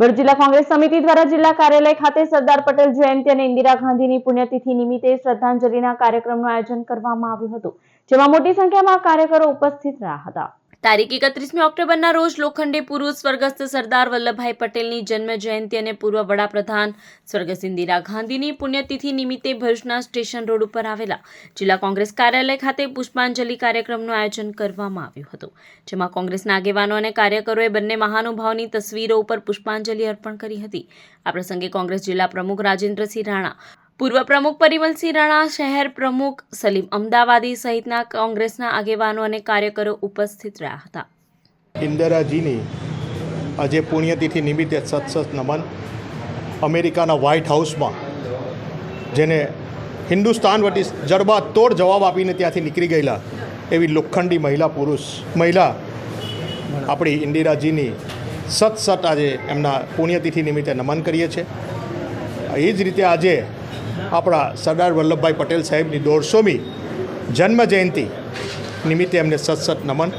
ભરૂચ જિલ્લા કોંગ્રેસ સમિતિ દ્વારા જિલ્લા કાર્યાલય ખાતે સરદાર પટેલ જયંતિ અને ઇન્દિરા ગાંધીની પુણ્યતિથિ નિમિત્તે શ્રદ્ધાંજલિના કાર્યક્રમનું આયોજન કરવામાં આવ્યું હતું, જેમાં મોટી સંખ્યામાં કાર્યકરો ઉપસ્થિત રહ્યા હતા. તારીખ એકત્રીસમી ઓક્ટોબરના રોજ લોખંડી પુરુષ સ્વર્ગસ્થ સરદાર વલ્લભભાઈ પટેલની જન્મ જયંતિ અને પૂર્વ વડાપ્રધાન સ્વર્ગસ્થ ઇન્દિરા ગાંધીની પુણ્યતિથિ નિમિત્તે ભરૂચના સ્ટેશન રોડ ઉપર આવેલા જિલ્લા કોંગ્રેસ કાર્યાલય ખાતે પુષ્પાંજલિ કાર્યક્રમનું આયોજન કરવામાં આવ્યું હતું, જેમાં કોંગ્રેસના આગેવાનો અને કાર્યકરોએ બંને મહાનુભાવની તસવીરો ઉપર પુષ્પાંજલિ અર્પણ કરી હતી. આ પ્રસંગે કોંગ્રેસ જિલ્લા પ્રમુખ રાજેન્દ્રસિંહ રાણા પૂર્વ પ્રમુખ પરિમલસિંહ રાણા શહેર પ્રમુખ સલીમ અમદાવાદી સહિતના કોંગ્રેસના આગેવાનો અને કાર્યકરો ઉપસ્થિત રહ્યા હતા. ઇન્દિરાજીની આજે પુણ્યતિથિ નિમિત્તે સત સત નમન અમેરિકાના વ્હાઇટ હાઉસમાં, જેને હિન્દુસ્તાન વટી જડબાતોડ જવાબ આપીને ત્યાંથી નીકળી ગયેલા એવી લોખંડી મહિલા પુરુષ, મહિલા આપણી ઇન્દિરાજીની સત સત આજે એમના પુણ્યતિથિ નિમિત્તે નમન કરીએ છીએ. એ જ રીતે આજે આપણા સરદાર વલ્લભભાઈ પટેલ સાહેબની દોઢસોમી જન્મ જયંતિ નિમિત્તે એમને સત સત નમન